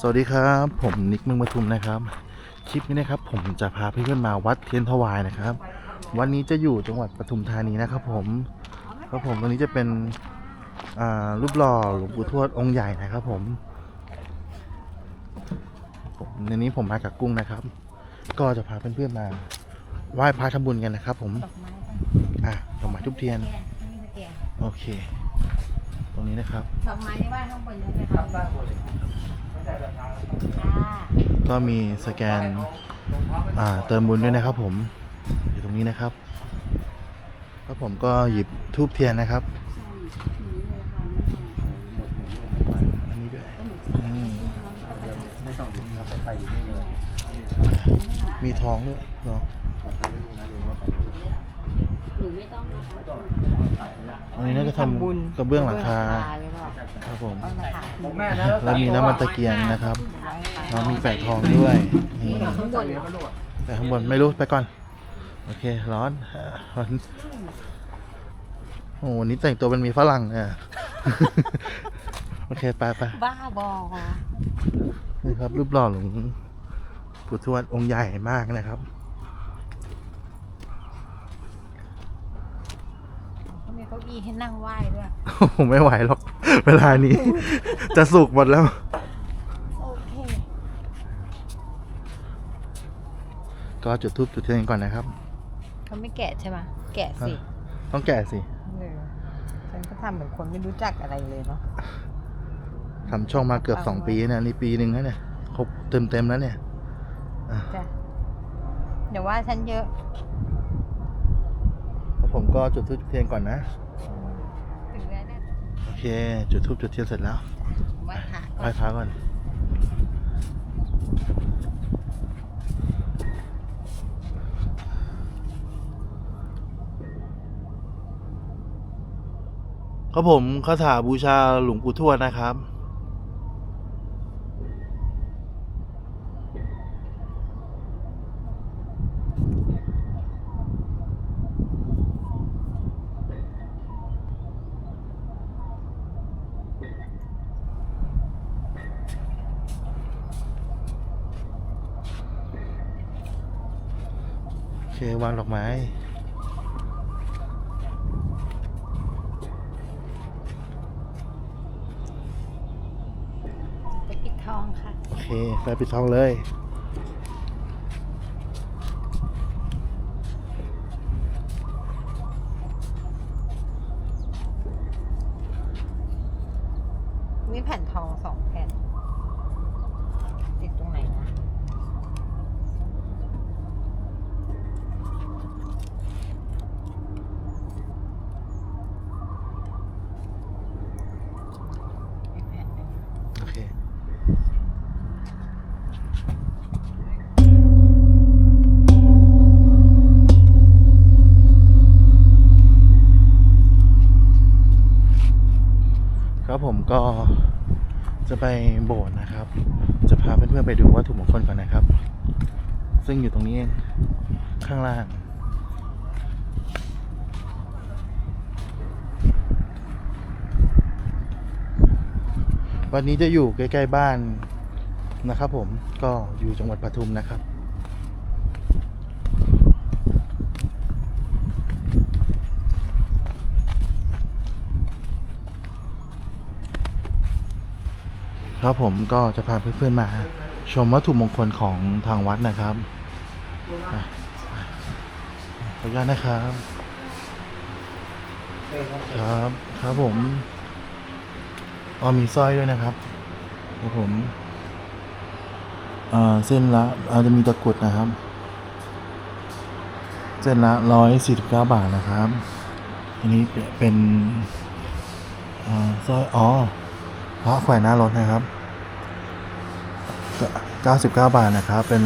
สวัสดีครับ ผมนิกเมืองปทุมนะครับ คลิปนี้นะครับ ผมจะพาเพื่อนๆมาวัดเทียนถวายนะครับ วันนี้จะอยู่จังหวัดปทุมธานีนะครับ ผมครับผมตรงนี้จะเป็นอ่ารูปหล่อหลวงปู่ทวดองค์ใหญ่นะครับ ผมผมในนี้ผมมากับกุ้งนะครับ ก็จะพาเพื่อนๆมาไหว้พระทำบุญกันนะครับ ผมอะดอกไม้ทุบเทียน โอเค ตรงนี้นะครับดอกไม้ที่บ้านข้างบนใช่ไหมครับ ก็มีสแกนอ่าเติมบุญด้วยนะครับผม อยู่ตรงนี้นะครับแล้วผมก็หยิบทูบเทียนนะครับอันนี้ด้วยอืมมีทองด้วยเนาะหนูไม่ต้องนะคะอันนี้น่าจะทำกระเบื้องหลังคาา ครับผมต้องมาถามผมแม่นะแล้วมีน้ำมันตะเกียงนะครับแล้วมีแปะทองด้วยนี่ข้างบนแต่ข้างบนไม่รู้ไปก่อน โอเค ร้อนร้อนโอ้วันนี้แต่งตัวเป็นมีฝรั่งเนี่ย โอเค ไปไปบ้าบอนี่ครับรูปหล่อหลวงปู่ทวดองค์ใหญ่มากนะครับ เขามีเก้าอี้ให้นั่งไหว้ด้วยผมไม่ไหวหรอก เวลานี้ จะสุกหมดแล้ว โอเคก็จุดทูบจุดเทียนก่อนนะครับ เขาไม่แกะใช่ไหมแกะสิต้องแกะสิเออฉันก็ทำเหมือนคนไม่รู้จักอะไรเลยเนาะทำช่องมาเกือบสองปีเนี่ยนี่ปีหนึ่งแล้วเนี่ยครบเต็มเต็มๆแล้วเนี่ยจ้ะเดี๋ยวว่าฉันเยอะแล้ว ผมก็จุดทูบจุดเทียนก่อนนะถึงแล้วเนี่ยโอเค จุดทูบจุดเทียนเสร็จแล้วไหว้พระไหว้พระก่อน ครับผมคาถาบูชาหลวงปู่ทวดนะครับ เควางดอกไม้ไปปิดทองค่ะ โอเค ไปปิดทองเลย ก็จะไปโบสถ์นะครับ จะพาเพื่อนๆไปดูวัตถุมงคลก่อนนะครับ ซึ่งอยู่ตรงนี้เองข้างล่างวันนี้จะอยู่ใกล้ ๆ บ้านนะครับผมก็อยู่จังหวัดปทุมนะครับ ครับผมก็จะพาเพื่อนๆมา ชมวัตถุมงคลของทางวัดนะครับอะขออนุญาตนะครับ ครับครับผมอ๋อมีสร้อยด้วยนะครับครับผมอ่าเส้นละอาจจะมีตะกรุดนะครับ เส้นละร้อยสี่สิบเก้าบาทนะครับ อันนี้เป็นอ่าสร้อยอ๋อพระแขวนหน้ารถนะครับ เก้าสิบเก้าบาทนะครับ เป็น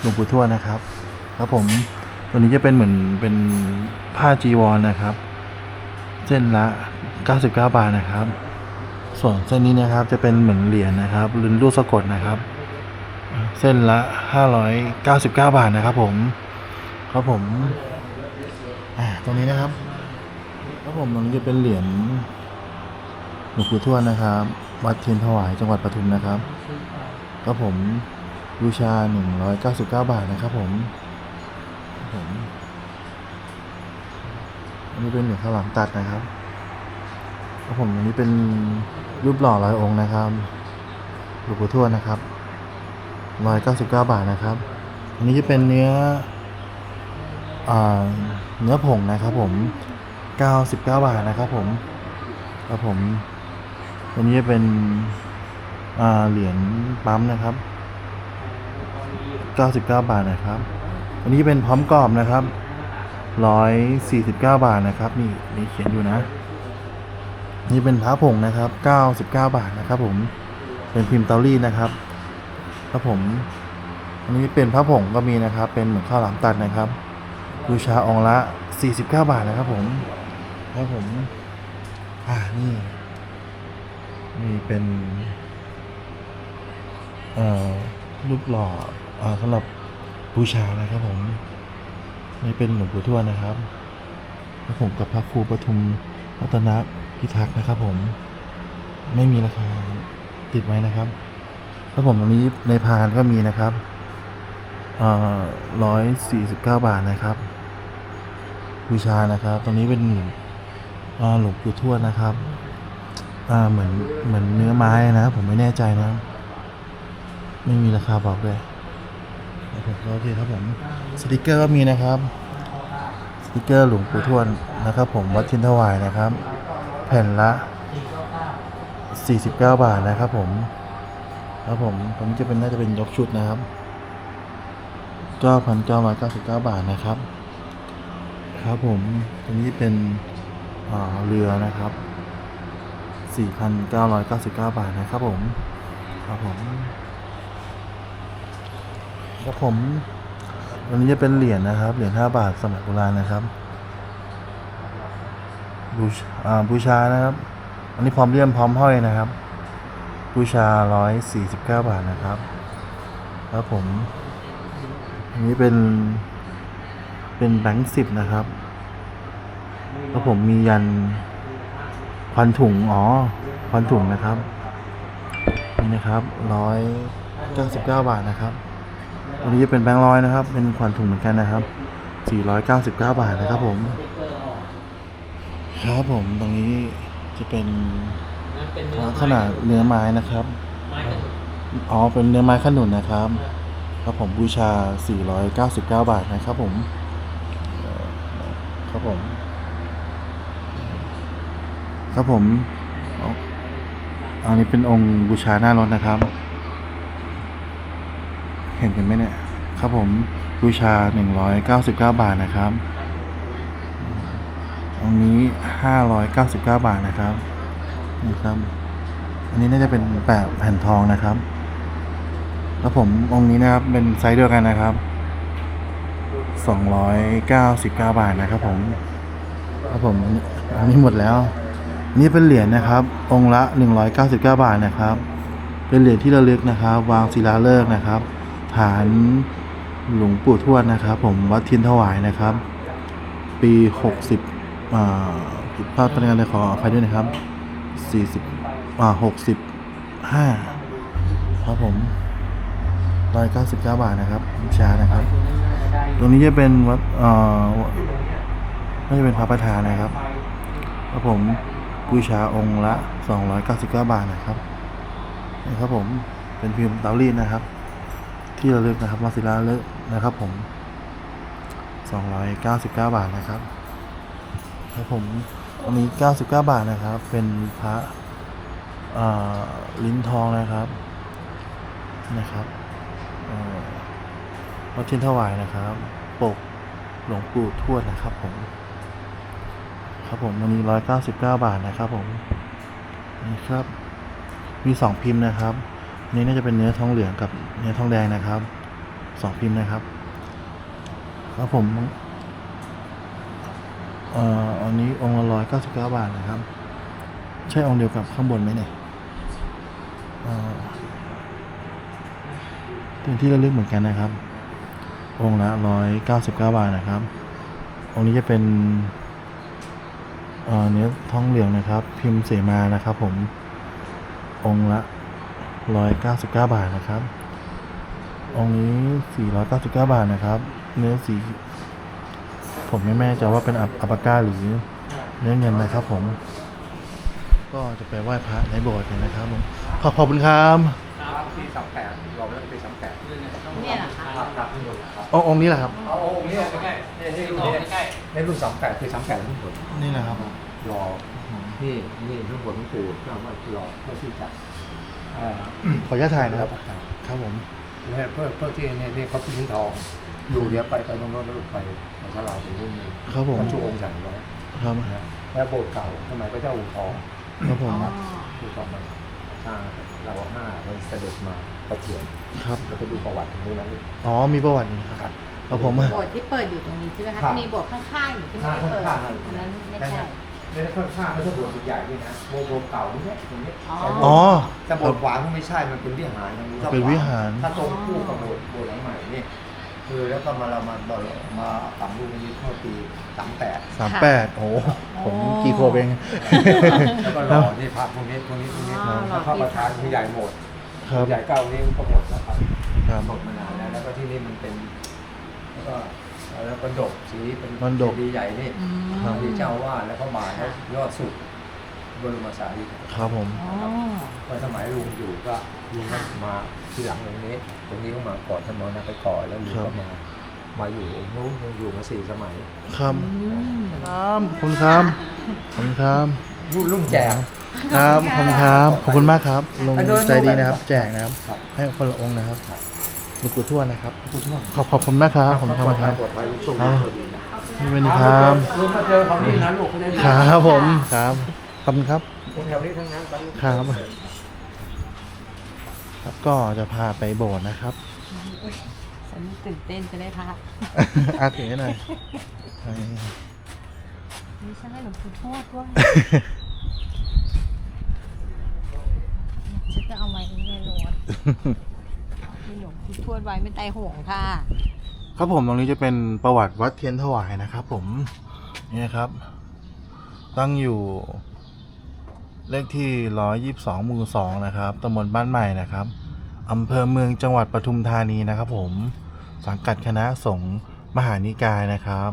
หลวงปู่ทวดนะครับ ครับผม ตัวนี้จะเป็นเหมือนเป็นผ้าจีวรนะครับ เส้นละ 99 บาทนะครับ ส่วนเส้นนี้นะครับจะเป็นเหมือนเหรียญนะครับหรือรูปสะกดนะครับ เส้นละ 599 บาทนะครับ ผม ครับผมตรงนี้นะครับ ครับผมตรงนี้จะเป็นเหรียญหลวงปู่ทวดนะครับ วัดเทียนถวายจังหวัดปทุมนะครับ ครับผมบูชา 199 บาทนะครับผมครับผมอันนี้เป็นเหรียญข้าวหลามตัดนะครับครับผมอันนี้เป็นรูปหล่อร้อยองค์นะครับหลวงปู่ทวดนะครับร้อยเก้าสิบเก้าบาทนะครับ อันนี้จะเป็นเนื้ออเนื้อผงนะครับ ผมเก้าสิบเก้าบาทนะครับ ผมครับผม อันนี้จะเป็น เหรียญปั๊มนะครับเก้าสิบาทนะครับ อันนี้เป็นพร้อมกรอบนะครับร้อยสี่สิบเก้าบาทนะครับ นี่นี่เขียนอยู่นะ นี่เป็นพระผงนะครับเก้าสิบาทนะครับ ผม เป็นพิมพ์เตารีดนะครับครับผม อันนี้เป็นพระผงก็มีนะครับ เป็นเหมือนข้าวหลามตัดนะครับบูชาองละสี่สิบเก้าบาทนะครับผมครับผม อ่า นี่ นี่เป็น รูปหล่อสำหรับบูชานะครับผมนี่เป็นหลวงปู่ทวดนะครับแล้วผมกับพระครูปทุมรัตนพิทักษ์นะครับผมไม่มีราคาติดไว้นะครับแล้วผมตรงนี้ในพานก็มีนะครับร้อยสี่สิบเก้าบาทนะครับบูชานะครับ ตรงนี้เป็นอ่าหลวงปู่ทวดนะครับเหมือนเหมือนเนื้อไม้นะ ผมไม่แน่ใจนะ ไม่มีราคาบอกเลยรับผมโอเคครับผมสติกเกอร์ก็มีนะครับสติกเกอร์หลวงปู่ทวดนะครับผมวัดชินถวายนะครับ แผ่นละ 49 บาทนะครับผมครับผมตรงนี้จะเป็นน่าจะเป็นยกชุดนะครับ9,999 บาทนะครับ ครับผมตรงนี้เป็นเรือนะครับ 4,999 บาทนะครับผม ครับผม ครับผมวันนี้จะเป็นเหรียญนะครับ เหรียญห้าบาทสมัยโบราณนะครับ บูชาบูชานะครับ อันนี้พร้อมเลี่ยมพร้อมห้อยนะครับ บูชาร้อยสี่สิบเก้าบาทนะครับ ครับผม อันนี้เป็น เป็นแบงค์สิบนะครับแล้วผมมียันควันถุง อ๋อควันถุงนะครับ นี่นะครับร้อยเก้าสิบเก้าบาทนะครับ อันนี้จะเป็นแบงค์ร้อยนะครับ เป็นขวัญถุงเหมือนกันนะครับ 499 บาทนะครับผม ครับผม ตรงนี้จะเป็นขนาดเนื้อไม้นะครับ อ๋อ เป็นเนื้อไม้ขนุนนะครับ ครับผมบูชา 499 บาทนะครับผม ครับผม ครับผมอันนี้เป็นองค์บูชาหน้ารถนะครับ ห็นกันไหมเนี่ย ครับผมบูชา 199 บาทนะครับตรงนี้ 599 บาทนะครับนี่ครับ อันนี้น่าจะเป็นแปะแผ่นทองนะครับ แล้วผมองค์นี้นะครับเป็นไซส์เดียวกันนะครับ 299 บาทนะครับผมครับผมอันนี้หมดแล้ว นี่เป็นเหรียญนะครับ องค์ละ 199 บาทนะครับ เป็นเหรียญที่ระลึกนะครับ วางศิลาฤกษ์นะครับ ฐานหลวงปู่ทวดนะครับ ผมวัดเทียนถวายนะครับ ปี 60อ่าผิดพลาดประการใดขออภัยด้วยนะครับ 40อ่า65 ครับผม199 บาทนะครับบูชานะครับ ตรงนี้จะเป็นวัดเอ่อน่าจะเป็นพระประธานนะครับครับผมบูชาองค์ละ 299 บาทนะครับนะครับผมเป็นพิมพ์เตารีดนะครับ ที่ระลึกนะครับมาซิลาเลิกนะครับผม 299 บาทนะครับครับผมอันนี้ 99 บาทนะครับ เป็นพระลิ้นทองนะครับนะครับวัดเทียนถวายนะครับ ปกหลวงปู่ทวดนะครับผม ครับผมอันนี้ 199 บาทนะครับผมนี่ครับ มีสองพิมพ์นะครับ นี้น่าจะเป็นเนื้อทองเหลืองกับเนื้อทองแดงนะครับสองพิมพ์นะครับครับผมเอ่ออันนี้องค์ละร้อยเก้าสิบเก้าบาทนะครับ ใช่องค์เดียวกับข้างบนไหมเนี่ยเออเป็นที่ระลึกเหมือนกันนะครับ องค์ละร้อยเก้าสิบเก้าบาทนะครับ องค์นี้จะเป็นเอ่อเนื้อทองเหลืองนะครับ พิมพ์เสมานะครับ ผม องค์ละ ร้อยเก้าสิบเก้าบาทนะครับ องค์นี้สี่ร้อยเก้าสิบเก้าบาทนะครับ เนื้อสี ผมไม่แน่ใจว่าเป็นอัปอัปปาก้าหรือเนื้อเงินนะครับผม ก็จะไปไหว้พระในโบสถ์นะครับผมขอบขอบคุณครับครับปีสามแปดเราเริ่มปีสามแปดเนี่ยเหรอคะครับครับที่มดครับององค์นี้แหละครับเอาองค์นี้ใกล้ๆนี่รุ่นนี้ใกล้ในรุ่นสามแปดปีสามแปดทั้งหมดนี่แหละครับรอนี่นี่ทั้งหมดทั้งปวงก็ว่ารอเพื่อที่จะ อ่อขออนุญาตถ่ายนะครับ ครับผมเนี่ยเพื่อเพื่อที่เนี่ยนี่เขาพิมพ์ทองอยู่เดี๋ยวไปไปตรงโน้นแล้วไปไปสลาถึงรุ่นนี้ครับผมบรรจุองค์ใหญ่ไว้ครับนะแล้วโบสถ์เก่าสมัยพระเจ้าอู่ทองครับผมอ๋ออู่ทองมาสร้างเราห้ามันเสด็จมาประเทียนครับเราไปดูประวัติตรงนี้แล้วนี่อ๋อมีประวัตินี่คครับรับเอาผมอะโบสถ์ที่เปิดอยู่ตรงนี้ใช่ไหมคะครับ มีโบสถ์ข้างๆอยู่ที่ไม่ได้เปิดข้างๆอันนั้นไม่ใช่ ไม่ได้ค่อนข้างไม่ใช่โบสถ์ใหญ่ด้วยนะโบสถ์เก่านี่แหละตรงนี้อ๋ออ๋อ แต่โบสถ์ขวาก็ไม่ใช่มันเป็นวิหารนะถ้าเป็นวิหาร ถ้าตรงคู่กับโบสถ์โบสถ์หลังใหม่นี่คือแล้วก็มาเรามาต่อมาตั้งรูปนี้เมื่อปีสามแปดสามแปดโอ้โหผมกี่ขวบเอง แล้วก็รอนี่พระพวกนี้พวกนี้พวกนี้อ๋อแล้วพระประธานที่ใหญ่หมดครับใหญ่เก้านี้ก็หมดแล้วครับครับ หมดมานานแล้วแล้วก็ที่นี่มันเป็นแล้วก็ แล้วก็ดกสีเป็นมันดก ดีใหญ่นี่อืมครับ ที่เจ้าอาว่าสแล้วก็มาแล้วยอดสุดบรมสารีริกธาตุครับผม อ๋อเมื่อสมัยลุงอยู่ก็ลุงก็มาที่หลังตรงนี้ ตรงนี้ก็มาก่อนท่านมรณะไปก่อนแล้วลุงก็มา มาอยู่องค์นู้นลุงอยู่มาสี่สมัยครับอืมครับขอบคุณครับขอบคุณครับ รุ่นลุงแจก ครับขอบคุณครับ ขอบคุณมากครับลุงอะเดินใจดีดูไปนะครับ แจกนะครับ ครับ ให้คนละองค์นะครับ ครับ หลวงปู่ทวดนะครับขอบคุณมากขอบขอบคุณมากครับขอบคุณครับปลอดภัยปลอดภัยลุงส่งครับสวัสดีนะนี่เป็นครับลุงมาเจอเขานี่นะลูกเขาได้ดีครับผมครับขอบคุณครับคนแถวนี้ทั้งนั้นไปครับครับก็จะพาไปโบสถ์นะครับฉันตื่นเต้นจะได้พระอาถือให้หน่อยนี่ใช่หลวงปู่ทวดด้วยฉันจะเอาไว้ในรถมีหลวงปู่ ทวดไว้ไม่ตายห่วงค่ะ ครับผมตรงนี้จะเป็นประวัติวัดเทียนถวายนะครับ ผมนี่นะครับ ตั้งอยู่เลขที่ร้อยยี่สิบสองหมู่สองนะครับตำบลบ้านใหม่นะครับอำเภอเมืองจังหวัดปทุมธานีนะครับ ผมสังกัดคณะสงฆ์มหานิกายนะครับ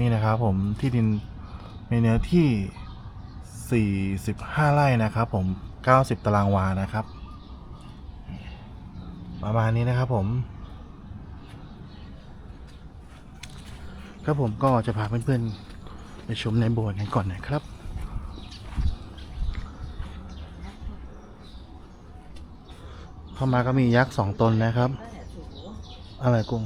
นี่นะครับ ผมที่ดินมีเนื้อที่ 45 ไร่นะครับ ผม 90 ตารางวานะครับ ประมาณนี้นะครับผมครับผมก็จะพาเพื่อนๆ ไปชมในโบสถ์กันก่อนนะครับเข้ามาก็มียักษ์สองตนนะครับ อะไรกุ้ง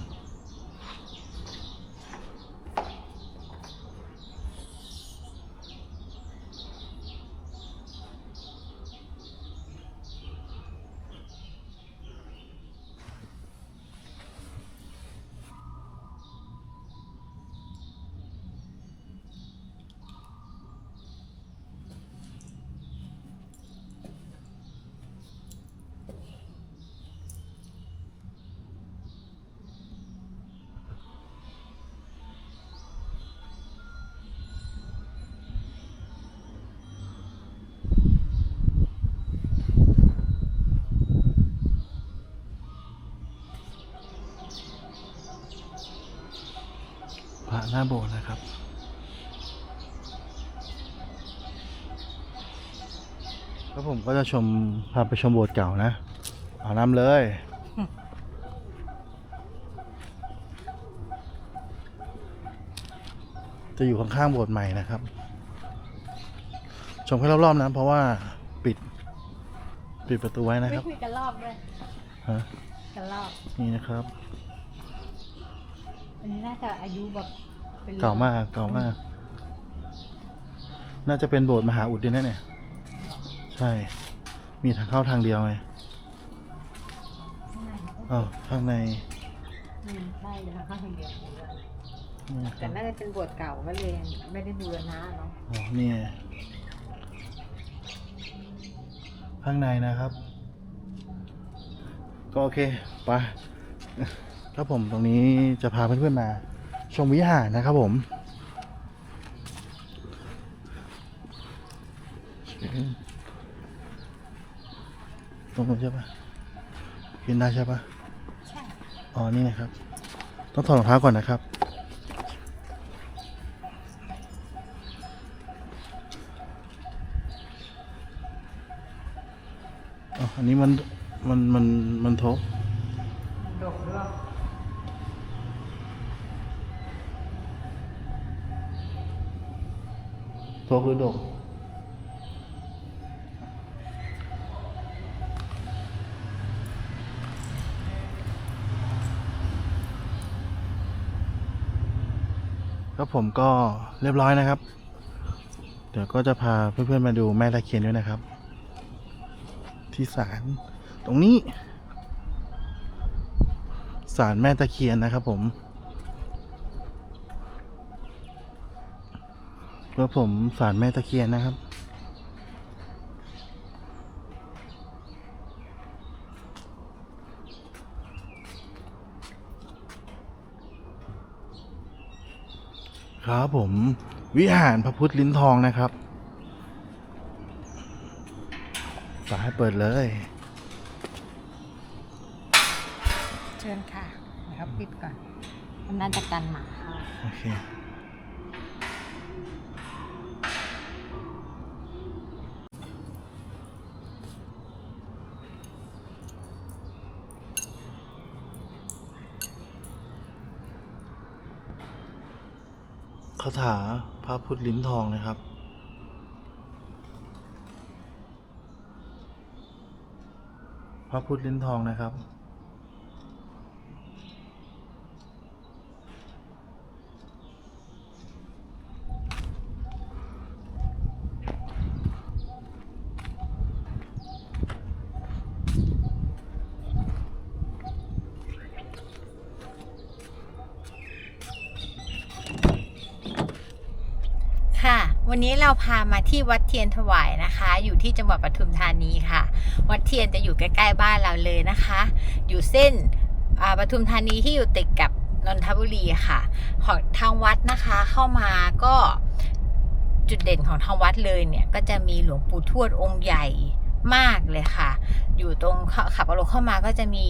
หน้าโบสถ์นะครับ แล้วผมก็จะชมพาไปชมโบสถ์เก่านะ เอาน้ำเลย จะอยู่ข้างๆโบสถ์ใหม่นะครับ ชมแค่รอบๆนะเพราะว่าปิด ปิดประตูไว้นะคไม่รับ คุยกันรอบด้วยฮะ กันรอบ นี่นะครับ อันนี้น่าจะอายุแบบเป็นเก่ามากเก่ามาก น่าจะเป็นโบสถ์มหาอุดดินแน่เนี่ย ใช่ มีทางเข้าทางเดียวไงอ้าวข้างในอืมใช่เดี๋ยวข้างคนเดียวนี่นะคแต่รับน่าจะเป็นบทเก่าก็เลยไม่ได้บูรณะเนาะอ๋อนี่ไงข้างในนะครับ ก็โอเคไป ครับผมตรงนี้จะพาเพื่อนๆมา ชมวิหารนะครับผมนตรงนู้นใช่ปะกินได้ใช่ปะใช่อ๋อ นี่นะครับ ต้องถอดรองเท้าก่อนนะครับ อ๋อ อันนี้มันมันมัน มันทบ ดกด้วย ทบหรือดกครับผมก็เรียบร้อยนะครับ เดี๋ยวก็จะพาเพื่อนๆมาดูแม่ตะเคียนด้วยนะครับ ที่ศาลตรงนี้ศาลแม่ตะเคียนนะครับผม เพื่อผมศาลแม่ตะเคียนนะครับ ครับผมวิหารพระพุทธลิ้นทองนะครับฝาให้เปิดเลย เชิญค่ะเดี๋ยวเขาปิดก่อนมันน่าจะกันหมาเข้าโอเค ถาพระพุทธลิ้นทองนะครับ พระพุทธลิ้นทองนะครับ ค่ะ วันนี้เราพามา ที่วัดเทียนถวายนะคะ อยู่ที่จังหวัดปทุมธานีค่ะ วัดเทียนจะอยู่ใกล้ๆบ้านเราเลยนะคะ อยู่เส้นอ่าปทุมธานีที่อยู่ติดกับนนทบุรีค่ะ ของทางวัดนะคะเข้ามาก็จุดเด่นของทางวัดเลยเนี่ยก็จะมีหลวงปู่ทวดองค์ใหญ่มากเลยค่ะ อยู่ตรงขับรถเข้ามาก็จะมี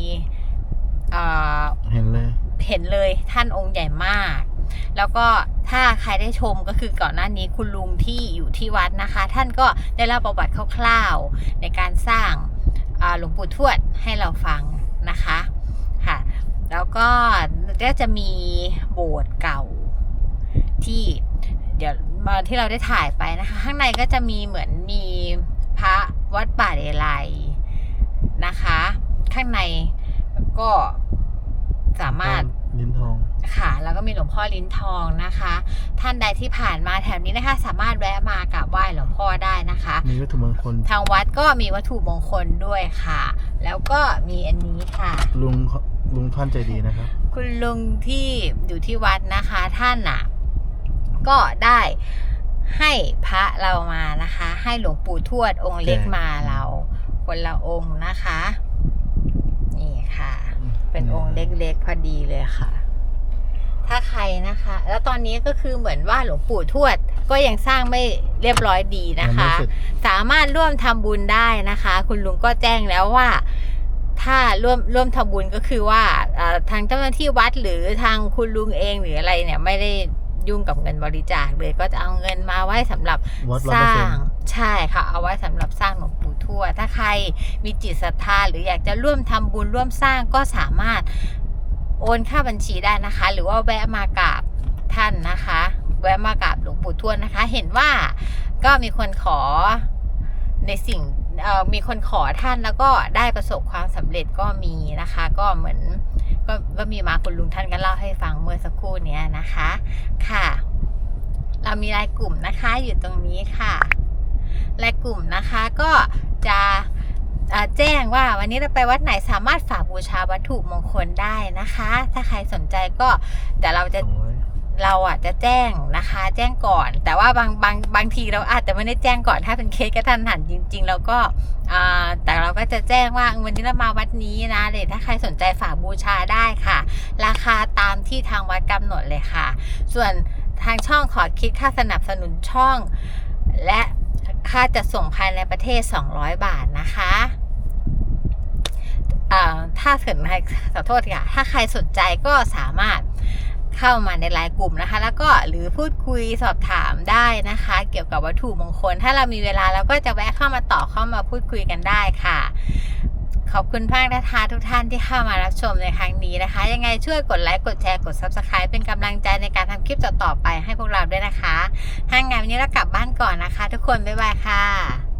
อ่าเห็นเลย เห็นเลยท่านองค์ใหญ่มาก แล้วก็ถ้าใครได้ชมก็คือก่อนหน้านี้คุณลุงที่อยู่ที่วัดนะคะ ท่านก็ได้เล่าประวัติคร่าวๆในการสร้างหลวงปู่ทวดให้เราฟังนะคะค่ะ แล้วก็ก็จะมีโบสถ์เก่าที่เดี๋ยวมาที่เราได้ถ่ายไปนะคะ ข้างในก็จะมีเหมือนมีพระวัดป่าเดลัยนะคะ ข้างในก็สามารถลิ้นทอง ค่ะ แล้วก็มีหลวงพ่อลิ้นทองนะคะ ท่านใดที่ผ่านมาแถวนี้นะคะ สามารถแวะมากราบไหว้หลวงพ่อได้นะคะ มีวัตถุมงคล ทางวัดก็มีวัตถุมงคลด้วยค่ะ แล้วก็มีอันนี้ค่ะ ลุงลุงท่านใจดีนะครับ คุณลุงที่อยู่ที่วัดนะคะ ท่านอะ ก็ได้ให้พระเรามานะคะ ให้หลวงปู่ทวดองค์เล็กแจกมาเรา คนละองค์นะคะ นี่ค่ะ เป็นองค์เล็กๆพอดีเลยค่ะ ถ้าใครนะคะ แล้วตอนนี้ก็คือเหมือนว่าหลวงปู่ทวดก็ยังสร้างไม่เรียบร้อยดีนะคะยังไม่เสร็จสามารถร่วมทำบุญได้นะคะ คุณลุงก็แจ้งแล้วว่า ถ้าร่วมร่วมทำบุญก็คือว่าเอ่อทางเจ้าหน้าที่วัดหรือทางคุณลุงเองหรืออะไรเนี่ยไม่ได้ยุ่งกับเงินบริจาคเลยก็จะเอาเงินมาไว้สำหรับวัดสร้อยเปอร์ร้าเซ็นงต์ใช่ค่ะ เอาไว้สำหรับสร้างหลวงปู่ทวดถ้าใครมีจิตศรัทธาหรืออยากจะร่วมทำบุญร่วมสร้างก็สามารถ โอนค่าบัญชีได้นะคะ หรือว่าแวะมากราบท่านนะคะ แวะมากราบหลวงปู่ทวดนะคะ เห็นว่าก็มีคนขอในสิ่งเออมีคนขอท่านแล้วก็ได้ประสบความสำเร็จก็มีนะคะ ก็เหมือนก็ก็มีมาคุณลุงท่านก็เล่าให้ฟังเมื่อสักครู่นี้นะคะค่ะ เรามีรายกลุ่มนะคะอยู่ตรงนี้ค่ะรายกลุ่มนะคะก็จะ แจ้งว่าวันนี้เราไปวัดไหนสามารถฝากบูชาวัตถุมงคลได้นะคะ ถ้าใครสนใจก็เดี๋ยวเราจะสองร้อยเราอะจะแจ้งนะคะ แจ้งก่อน แต่ว่าบางบางบางทีเราอาจจะไม่ได้แจ้งก่อนถ้าเป็นเคสกระทันหันจริง ๆ แล้วก็อ่าแต่เราก็จะแจ้งว่าวันนี้เรามาวัดนี้นะเดี๋ยวถ้าใครสนใจฝากบูชาได้ค่ะ ราคาตามที่ทางวัดกำหนดเลยค่ะ ส่วนทางช่องขอคิดค่าสนับสนุนช่อง และ ค่าจะส่งภายในประเทศ 200 บาทนะคะอ่าถ้าเกิดใครขอโทษค่ะ ถ้าใครสนใจก็สามารถเข้ามาในไลน์กลุ่มนะคะ แล้วก็หรือพูดคุยสอบถามได้นะคะ เกี่ยวกับวัตถุมงคล ถ้าเรามีเวลาเราก็จะแวะเข้ามาต่อเข้ามาพูดคุยกันได้ค่ะ ขอบคุณมากนะคะทุกท่านที่เข้ามารับชมในครั้งนี้นะคะ ยังไงช่วยกดไลค์กดแชร์กด Subscribe เป็นกำลังใจในการทำคลิปต่อๆไปให้พวกเราด้วยนะคะถ้างั้นวันนี้เรากลับบ้านก่อนนะคะ ทุกคนบ๊ายบายค่ะ